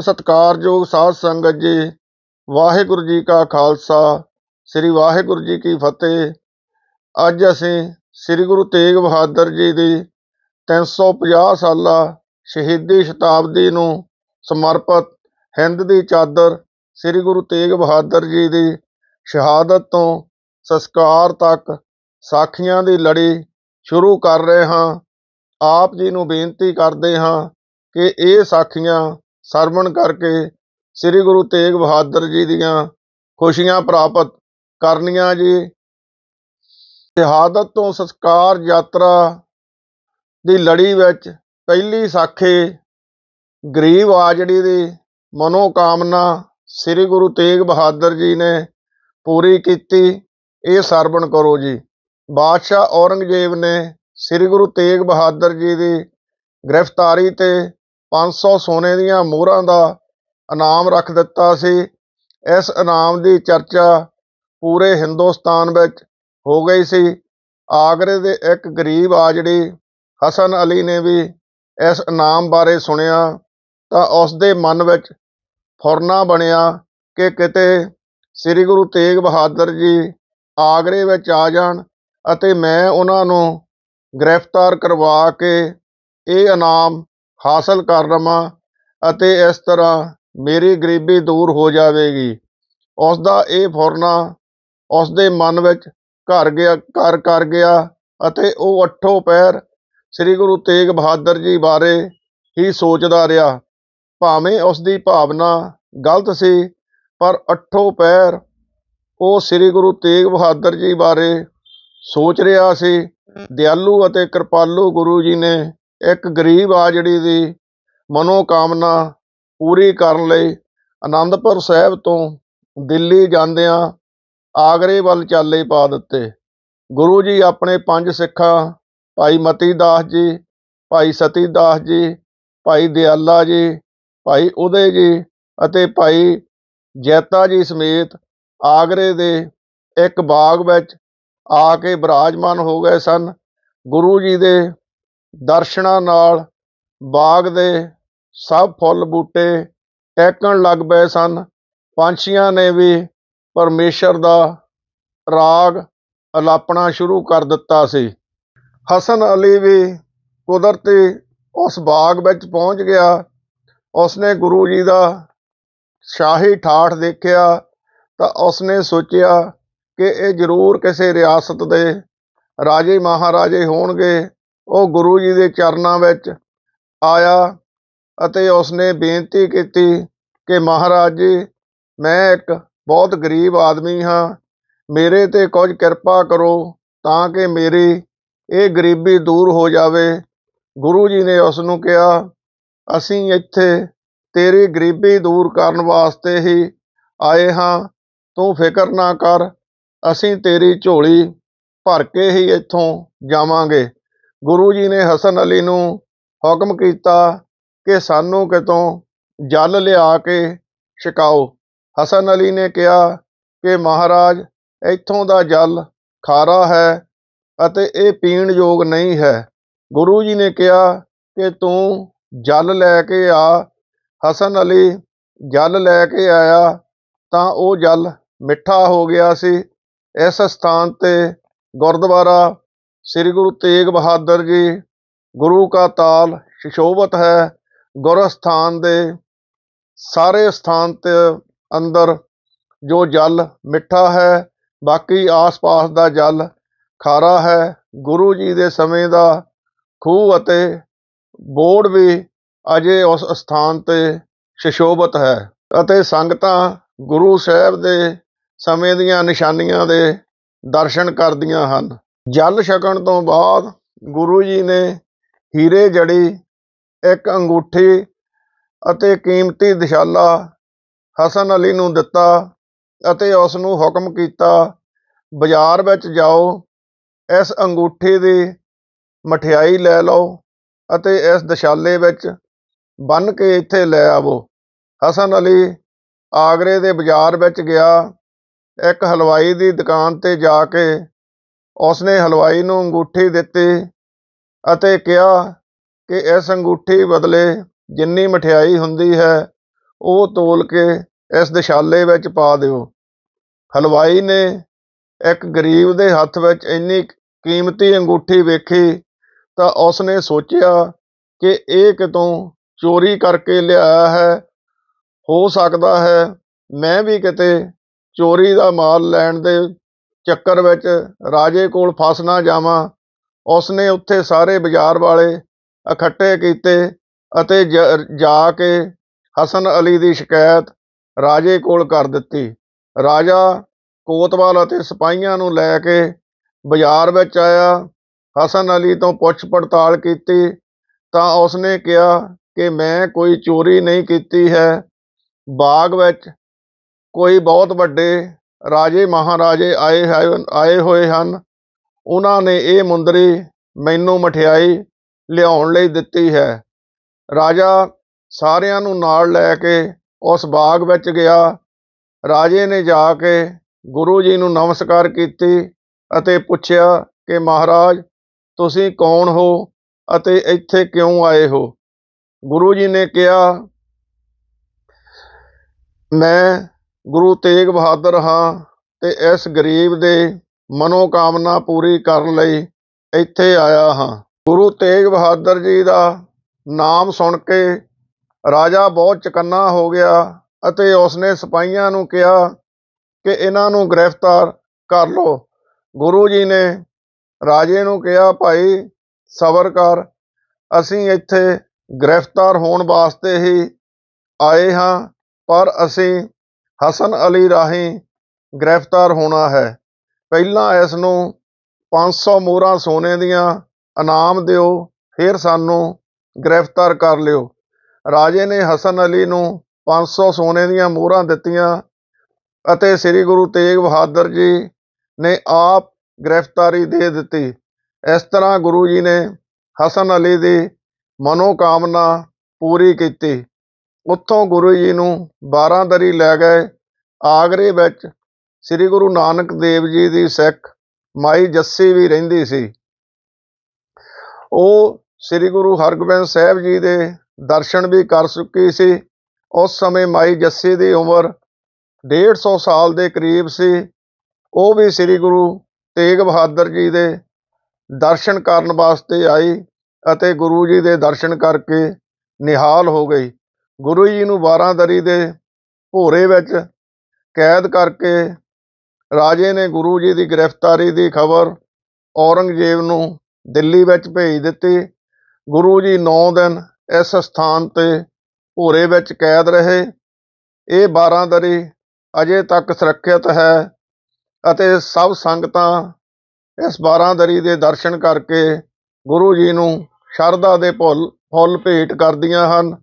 ਸਤਿਕਾਰਯੋਗ ਸਾਧ ਸੰਗਤ ਜੀ, ਵਾਹਿਗੁਰੂ ਜੀ ਕਾ ਖਾਲਸਾ, ਸ੍ਰੀ ਵਾਹਿਗੁਰੂ ਜੀ ਕੀ ਫਤਿਹ। ਅੱਜ ਅਸੀਂ ਸ੍ਰੀ ਗੁਰੂ ਤੇਗ ਬਹਾਦਰ ਜੀ ਦੀ 350 ਸਾਲਾ ਸ਼ਹੀਦੀ ਸ਼ਤਾਬਦੀ ਨੂੰ ਸਮਰਪਿਤ ਹਿੰਦ ਦੀ ਚਾਦਰ ਸ੍ਰੀ ਗੁਰੂ ਤੇਗ ਬਹਾਦਰ ਜੀ ਦੀ ਸ਼ਹਾਦਤ ਤੋਂ ਸੰਸਕਾਰ ਤੱਕ ਸਾਖੀਆਂ ਦੀ ਲੜੀ ਸ਼ੁਰੂ ਕਰ ਰਹੇ ਹਾਂ। ਆਪ ਜੀ ਨੂੰ ਬੇਨਤੀ ਕਰਦੇ ਹਾਂ ਕਿ ਇਹ ਸਾਖੀਆਂ ਸਰਵਣ ਕਰਕੇ ਸ੍ਰੀ ਗੁਰੂ ਤੇਗ ਬਹਾਦਰ ਜੀ ਦੀਆਂ ਖੁਸ਼ੀਆਂ ਪ੍ਰਾਪਤ ਕਰਨੀਆਂ ਜੀ। ਸ਼ਹਾਦਤ ਤੋਂ ਸੰਸਕਾਰ ਯਾਤਰਾ ਦੀ ਲੜੀ ਵਿੱਚ ਪਹਿਲੀ ਸਾਖੀ ਗਰੀਬ ਆਜੜੀ ਦੀ ਮਨੋਕਾਮਨਾ ਸ੍ਰੀ ਗੁਰੂ ਤੇਗ ਬਹਾਦਰ ਜੀ ਨੇ ਪੂਰੀ ਕੀਤੀ, ਇਹ ਸਰਵਣ ਕਰੋ ਜੀ। ਬਾਦਸ਼ਾਹ ਔਰੰਗਜ਼ੇਬ ਨੇ ਸ੍ਰੀ ਗੁਰੂ ਤੇਗ ਬਹਾਦਰ ਜੀ ਦੀ ਗ੍ਰਿਫਤਾਰੀ ਤੇ 500 ਸੋਨੇ ਦੀਆਂ ਮੋਹਰਾਂ ਦਾ ਇਨਾਮ ਰੱਖ ਦਿੱਤਾ ਸੀ। ਇਸ ਇਨਾਮ ਦੀ ਚਰਚਾ ਪੂਰੇ ਹਿੰਦੁਸਤਾਨ ਵਿੱਚ ਹੋ ਗਈ ਸੀ। ਆਗਰੇ ਦੇ ਇੱਕ ਗਰੀਬ ਆਜੜੀ ਹਸਨ ਅਲੀ ਨੇ ਵੀ ਇਸ ਇਨਾਮ ਬਾਰੇ ਸੁਣਿਆ ਤਾਂ ਉਸ ਦੇ ਮਨ ਵਿੱਚ ਫੁਰਨਾ ਬਣਿਆ ਕਿ ਕਿਤੇ ਸ੍ਰੀ ਗੁਰੂ ਤੇਗ ਬਹਾਦਰ ਜੀ ਆਗਰੇ ਵਿੱਚ ਆ ਜਾਣ ਅਤੇ ਮੈਂ ਉਹਨਾਂ ਨੂੰ ਗ੍ਰਿਫਤਾਰ ਕਰਵਾ ਕੇ ਇਹ ਇਨਾਮ ਹਾਸਲ ਕਰ ਲਵਾਂ ਅਤੇ ਇਸ ਤਰ੍ਹਾਂ ਮੇਰੀ ਗਰੀਬੀ ਦੂਰ ਹੋ ਜਾਵੇਗੀ। ਉਸ ਦਾ ਇਹ ਫੁਰਨਾ ਉਸ ਦੇ ਮਨ ਵਿੱਚ ਘਰ ਗਿਆ, ਘਰ ਕਰ ਗਿਆ ਅਤੇ ਉਹ ਅੱਠੋਂ ਪਹਿਰ ਸ੍ਰੀ ਗੁਰੂ ਤੇਗ ਬਹਾਦਰ ਜੀ ਬਾਰੇ ਹੀ ਸੋਚਦਾ ਰਿਹਾ। ਭਾਵੇਂ ਉਸ ਦੀ ਭਾਵਨਾ ਗਲਤ ਸੀ, ਪਰ ਅੱਠੋਂ ਪਹਿਰ ਉਹ ਸ੍ਰੀ ਗੁਰੂ ਤੇਗ ਬਹਾਦਰ ਜੀ ਬਾਰੇ ਸੋਚ ਰਿਹਾ ਸੀ। ਦਿਆਲੂ ਅਤੇ ਕਿਰਪਾਲੂ ਗੁਰੂ ਜੀ ਨੇ ਇੱਕ ਗਰੀਬ ਆ ਜਿਹੜੀ ਦੀ ਮਨੋਕਾਮਨਾ ਪੂਰੀ ਕਰਨ ਲਈ ਅਨੰਦਪੁਰ ਸਾਹਿਬ ਤੋਂ ਦਿੱਲੀ ਜਾਂਦਿਆਂ ਆਗਰੇ ਵੱਲ ਚਾਲੇ ਪਾ ਦਿੱਤੇ। ਗੁਰੂ ਜੀ ਆਪਣੇ ਪੰਜ ਸਿੱਖਾਂ, ਭਾਈ ਮਤੀ ਦਾਸ ਜੀ, ਭਾਈ ਸਤੀ ਦਾਸ ਜੀ, ਭਾਈ ਦਿਆਲਾ ਜੀ, ਭਾਈ ਉਦੇ ਜੀ ਅਤੇ ਭਾਈ ਜੈਤਾ ਜੀ ਸਮੇਤ ਆਗਰੇ ਦੇ ਇੱਕ ਬਾਗ ਵਿੱਚ ਆ ਕੇ ਬਿਰਾਜਮਾਨ ਹੋ ਗਏ ਸਨ। ਗੁਰੂ ਜੀ ਦੇ ਦਰਸ਼ਨਾਂ ਨਾਲ ਬਾਗ ਦੇ ਸਭ ਫੁੱਲ ਬੂਟੇ ਟਹਿਕਣ ਲੱਗ ਪਏ ਸਨ। ਪੰਛੀਆਂ ਨੇ ਵੀ ਪਰਮੇਸ਼ਰ ਦਾ ਰਾਗ ਅਲਾਪਣਾ ਸ਼ੁਰੂ ਕਰ ਦਿੱਤਾ ਸੀ। ਹਸਨ ਅਲੀ ਵੀ ਕੁਦਰਤੀ ਉਸ ਬਾਗ ਵਿੱਚ ਪਹੁੰਚ ਗਿਆ। ਉਸਨੇ ਗੁਰੂ ਜੀ ਦਾ ਸ਼ਾਹੀ ਠਾਠ ਦੇਖਿਆ ਤਾਂ ਉਸਨੇ ਸੋਚਿਆ ਕਿ ਇਹ ਜ਼ਰੂਰ ਕਿਸੇ ਰਿਆਸਤ ਦੇ ਰਾਜੇ ਮਹਾਰਾਜੇ ਹੋਣਗੇ। ਉਹ ਗੁਰੂ ਜੀ ਦੇ ਚਰਨਾਂ ਵਿੱਚ ਆਇਆ ਅਤੇ ਉਸਨੇ ਬੇਨਤੀ ਕੀਤੀ ਕਿ ਮਹਾਰਾਜ ਜੀ, ਮੈਂ ਇੱਕ ਬਹੁਤ ਗਰੀਬ ਆਦਮੀ ਹਾਂ, ਮੇਰੇ ਤੇ ਕੁਝ ਕਿਰਪਾ ਕਰੋ ਤਾਂ ਕਿ ਮੇਰੀ ਇਹ ਗਰੀਬੀ ਦੂਰ ਹੋ ਜਾਵੇ। ਗੁਰੂ ਜੀ ਨੇ ਉਸ ਨੂੰ ਕਿਹਾ, ਅਸੀਂ ਇੱਥੇ ਤੇਰੀ ਗਰੀਬੀ ਦੂਰ ਕਰਨ ਵਾਸਤੇ ਹੀ ਆਏ ਹਾਂ, ਤੂੰ ਫਿਕਰ ਨਾ ਕਰ, ਅਸੀਂ ਤੇਰੀ ਝੋਲੀ ਭਰ ਕੇ ਹੀ ਇੱਥੋਂ ਜਾਵਾਂਗੇ। ਗੁਰੂ ਜੀ ਨੇ ਹਸਨ ਅਲੀ ਨੂੰ ਹੁਕਮ ਕੀਤਾ ਕਿ ਸਾਨੂੰ ਕਿਤੋਂ ਜਲ ਲਿਆ ਕੇ ਛਕਾਓ। ਹਸਨ ਅਲੀ ਨੇ ਕਿਹਾ ਕਿ ਮਹਾਰਾਜ, ਇੱਥੋਂ ਦਾ ਜਲ ਖਾਰਾ ਹੈ ਅਤੇ ਇਹ ਪੀਣ ਯੋਗ ਨਹੀਂ ਹੈ। ਗੁਰੂ ਜੀ ਨੇ ਕਿਹਾ ਕਿ ਤੂੰ ਜਲ ਲੈ ਕੇ ਆ। ਹਸਨ ਅਲੀ ਜਲ ਲੈ ਕੇ ਆਇਆ ਤਾਂ ਉਹ ਜਲ ਮਿੱਠਾ ਹੋ ਗਿਆ ਸੀ। ਇਸ ਸਥਾਨ ਤੇ ਗੁਰਦੁਆਰਾ ਸ੍ਰੀ ਗੁਰੂ ਤੇਗ ਬਹਾਦਰ ਜੀ, ਗੁਰੂ ਕਾ ਤਾਲ ਸ਼ਿਸ਼ੋਭਤ ਹੈ ਗੁਰ ਸਥਾਨ ਦੇ ਸਾਰੇ ਸਥਾਨ ਤੇ ਅੰਦਰ ਜੋ ਜਲ ਮਿੱਠਾ ਹੈ, ਬਾਕੀ ਆਸ-ਪਾਸ ਦਾ ਜਲ ਖਾਰਾ ਹੈ, ਗੁਰੂ ਜੀ ਦੇ ਸਮੇਂ ਦਾ ਖੂਹ ਅਤੇ ਬੋੜ ਵੀ ਅਜੇ ਉਸ ਸਥਾਨ ਤੇ ਸ਼ਿਸ਼ੋਭਤ ਹੈ ਅਤੇ ਸੰਗਤਾਂ ਗੁਰੂ ਸਾਹਿਬ ਦੇ ਸਮੇਂ ਦੀਆਂ ਨਿਸ਼ਾਨੀਆਂ ਦੇ ਦਰਸ਼ਨ ਕਰਦੀਆਂ ਹਨ। ਜਲ ਛਕਣ ਤੋਂ ਬਾਅਦ ਗੁਰੂ ਜੀ ਨੇ ਹੀਰੇ ਜੜੀ, ਇੱਕ ਅੰਗੂਠੀ ਅਤੇ ਕੀਮਤੀ ਦਿਸ਼ਾਲਾ ਹਸਨ ਅਲੀ ਨੂੰ ਦਿੱਤਾ ਅਤੇ ਉਸ ਨੂੰ ਹੁਕਮ ਕੀਤਾ, ਬਾਜ਼ਾਰ ਵਿੱਚ ਜਾਓ, ਇਸ ਅੰਗੂਠੀ ਦੀ ਮਠਿਆਈ ਲੈ ਲਓ ਅਤੇ ਇਸ ਦਿਸ਼ਾਲੇ ਵਿੱਚ ਬੰਨ ਕੇ ਇੱਥੇ ਲੈ ਆਵੋ। ਹਸਨ ਅਲੀ ਆਗਰੇ ਦੇ ਬਾਜ਼ਾਰ ਵਿੱਚ ਗਿਆ, ਇੱਕ ਹਲਵਾਈ ਦੀ ਦੁਕਾਨ ਤੇ ਜਾ ਕੇ ਉਸਨੇ ਹਲਵਾਈ ਨੂੰ ਅੰਗੂਠੀ ਦਿੱਤੀ ਅਤੇ ਕਿਹਾ ਕਿ ਇਸ ਅੰਗੂਠੀ ਬਦਲੇ ਜਿੰਨੀ ਮਠਿਆਈ ਹੁੰਦੀ ਹੈ, ਉਹ ਤੋਲ ਕੇ ਇਸ ਦਿਸ਼ਾਲੇ ਵਿੱਚ ਪਾ ਦਿਓ। ਹਲਵਾਈ ਨੇ ਇੱਕ ਗਰੀਬ ਦੇ ਹੱਥ ਵਿੱਚ ਇੰਨੀ ਕੀਮਤੀ ਅੰਗੂਠੀ ਵੇਖੀ ਤਾਂ ਉਸਨੇ ਸੋਚਿਆ ਕਿ ਇਹ ਕਿਤੋਂ ਚੋਰੀ ਕਰਕੇ ਲਿਆਇਆ ਹੈ। ਹੋ ਸਕਦਾ ਹੈ ਮੈਂ ਵੀ ਕਿਤੇ ਚੋਰੀ ਦਾ ਮਾਲ ਲੈਣ ਦੇ ਚੱਕਰ ਵਿੱਚ ਰਾਜੇ ਕੋਲ ਫਸ ਨਾ ਜਾਵਾਂ। ਉਸਨੇ ਉੱਥੇ ਸਾਰੇ ਬਾਜ਼ਾਰ ਵਾਲੇ ਇਕੱਠੇ ਕੀਤੇ ਅਤੇ ਜ- ਜਾ ਕੇ ਹਸਨ ਅਲੀ ਦੀ ਸ਼ਿਕਾਇਤ ਰਾਜੇ ਕੋਲ ਕਰ ਦਿੱਤੀ। ਰਾਜਾ ਕੋਤਵਾਲ ਅਤੇ ਸਿਪਾਹੀਆਂ ਨੂੰ ਲੈ ਕੇ ਬਾਜ਼ਾਰ ਵਿੱਚ ਆਇਆ। ਹਸਨ ਅਲੀ ਤੋਂ ਪੁੱਛ ਪੜਤਾਲ ਕੀਤੀ ਤਾਂ ਉਸਨੇ ਕਿਹਾ ਕਿ ਮੈਂ ਕੋਈ ਚੋਰੀ ਨਹੀਂ ਕੀਤੀ ਹੈ। ਬਾਗ ਵਿੱਚ ਕੋਈ ਬਹੁਤ ਵੱਡੇ ਰਾਜੇ ਮਹਾਰਾਜੇ ਆਏ ਹੈ, ਆਏ ਹੋਏ ਹਨ। ਉਹਨਾਂ ਨੇ ਇਹ ਮੁੰਦਰੀ ਮੈਨੂੰ ਮਠਿਆਈ ਲਿਆਉਣ ਲਈ ਦਿੱਤੀ ਹੈ। ਰਾਜਾ ਸਾਰਿਆਂ ਨੂੰ ਨਾਲ ਲੈ ਕੇ ਉਸ ਬਾਗ ਵਿੱਚ ਗਿਆ। ਰਾਜੇ ਨੇ ਜਾ ਕੇ ਗੁਰੂ ਜੀ ਨੂੰ ਨਮਸਕਾਰ ਕੀਤੀ ਅਤੇ ਪੁੱਛਿਆ ਕਿ ਮਹਾਰਾਜ, ਤੁਸੀਂ ਕੌਣ ਹੋ ਅਤੇ ਇੱਥੇ ਕਿਉਂ ਆਏ ਹੋ? ਗੁਰੂ ਜੀ ਨੇ ਕਿਹਾ, ਮੈਂ ਗੁਰੂ ਤੇਗ ਬਹਾਦਰ ਹਾਂ ਤੇ ਇਸ ਗਰੀਬ ਦੇ ਮਨੋਕਾਮਨਾ ਪੂਰੀ ਕਰਨ ਲਈ ਇੱਥੇ ਆਇਆ ਹਾਂ। ਗੁਰੂ ਤੇਗ ਬਹਾਦਰ ਜੀ ਦਾ ਨਾਮ ਸੁਣ ਕੇ ਰਾਜਾ ਬਹੁਤ ਚਕੰਨਾ ਹੋ ਗਿਆ ਅਤੇ ਉਸਨੇ ਸਿਪਾਹੀਆਂ ਨੂੰ ਕਿਹਾ ਕਿ ਇਹਨਾਂ ਨੂੰ ਗ੍ਰਿਫਤਾਰ ਕਰ ਲਓ। ਗੁਰੂ ਜੀ ਨੇ ਰਾਜੇ ਨੂੰ ਕਿਹਾ, ਭਾਈ, ਸਬਰ ਕਰ। ਅਸੀਂ ਇੱਥੇ ਗ੍ਰਿਫਤਾਰ ਹੋਣ ਵਾਸਤੇ ਹੀ ਆਏ ਹਾਂ, ਪਰ ਅਸੀਂ ਹਸਨ ਅਲੀ ਰਾਹੀਂ ਗ੍ਰਿਫਤਾਰ ਹੋਣਾ ਹੈ। ਪਹਿਲਾਂ ਇਸ ਨੂੰ 500 ਮੋਹਰਾਂ ਸੋਨੇ ਦੀਆਂ ਇਨਾਮ ਦਿਓ, ਫਿਰ ਸਾਨੂੰ ਗ੍ਰਿਫਤਾਰ ਕਰ ਲਿਓ। ਰਾਜੇ ਨੇ ਹਸਨ ਅਲੀ ਨੂੰ 500 ਸੋਨੇ ਦੀਆਂ ਮੋਹਰਾਂ ਦਿੱਤੀਆਂ ਅਤੇ ਸ੍ਰੀ ਗੁਰੂ ਤੇਗ ਬਹਾਦਰ ਜੀ ਨੇ ਆਪ ਗ੍ਰਿਫਤਾਰੀ ਦੇ ਦਿੱਤੀ। ਇਸ ਤਰ੍ਹਾਂ ਗੁਰੂ ਜੀ ਨੇ ਹਸਨ ਅਲੀ ਦੀ ਮਨੋਕਾਮਨਾ ਪੂਰੀ ਕੀਤੀ। ਉੱਥੋਂ ਗੁਰੂ ਜੀ ਨੂੰ ਬਾਰਾਂਦਰੀ ਲੈ ਗਏ। ਆਗਰੇ ਵਿੱਚ ਸ੍ਰੀ ਗੁਰੂ ਨਾਨਕ ਦੇਵ ਜੀ ਦੀ ਸਿੱਖ ਮਾਈ ਜੱਸੀ ਵੀ ਰਹਿੰਦੀ ਸੀ। ਉਹ ਸ੍ਰੀ ਗੁਰੂ ਹਰਗੋਬਿੰਦ ਸਾਹਿਬ ਜੀ ਦੇ ਦਰਸ਼ਨ ਵੀ ਕਰ ਚੁੱਕੀ ਸੀ। ਉਸ ਸਮੇਂ ਮਾਈ ਜੱਸੀ ਦੀ ਉਮਰ 150 ਸਾਲ ਦੇ ਕਰੀਬ ਸੀ। ਉਹ ਵੀ ਸ੍ਰੀ ਗੁਰੂ ਤੇਗ ਬਹਾਦਰ ਜੀ ਦੇ ਦਰਸ਼ਨ ਕਰਨ ਵਾਸਤੇ ਆਈ ਅਤੇ ਗੁਰੂ ਜੀ ਦੇ ਦਰਸ਼ਨ ਕਰਕੇ ਨਿਹਾਲ ਹੋ ਗਈ। ਗੁਰੂ ਜੀ ਨੂੰ ਬਾਰਾਂਦਰੀ ਦੇ ਭੋਰੇ ਵਿੱਚ ਕੈਦ ਕਰਕੇ ਰਾਜੇ ਨੇ ਗੁਰੂ ਜੀ ਦੀ ਗ੍ਰਿਫਤਾਰੀ ਦੀ ਖਬਰ ਔਰੰਗਜ਼ੇਬ ਨੂੰ ਦਿੱਲੀ ਵਿੱਚ ਭੇਜ ਦਿੱਤੀ। ਗੁਰੂ ਜੀ 9 ਦਿਨ ਇਸ ਸਥਾਨ ਤੇ ਭੋਰੇ ਵਿੱਚ ਕੈਦ ਰਹੇ। ਇਹ ਬਾਰਾਂਦਰੀ ਅਜੇ ਤੱਕ ਸੁਰੱਖਿਅਤ ਹੈ ਅਤੇ ਸਭ ਸੰਗਤਾਂ ਇਸ ਬਾਰਾਂਦਰੀ ਦੇ ਦਰਸ਼ਨ ਕਰਕੇ ਗੁਰੂ ਜੀ ਨੂੰ ਸ਼ਰਧਾ ਦੇ ਫੁੱਲ ਫੁੱਲ ਭੇਟ ਕਰਦੀਆਂ ਹਨ।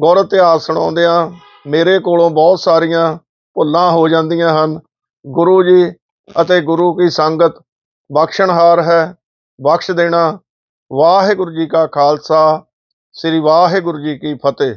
ਗੁਰ ਇਤਿਹਾਸ ਸੁਣਾਉਂਦਿਆਂ ਮੇਰੇ ਕੋਲੋਂ ਬਹੁਤ ਸਾਰੀਆਂ ਭੁੱਲਾਂ ਹੋ ਜਾਂਦੀਆਂ ਹਨ। ਗੁਰੂ ਜੀ ਅਤੇ ਗੁਰੂ ਕੀ ਸੰਗਤ, ਬਖਸ਼ਣਹਾਰ ਹੈ, ਬਖਸ਼ ਦੇਣਾ। ਵਾਹਿਗੁਰੂ ਜੀ ਕਾ ਖਾਲਸਾ, ਸ੍ਰੀ ਵਾਹਿਗੁਰੂ ਜੀ ਕੀ ਫਤਿਹ।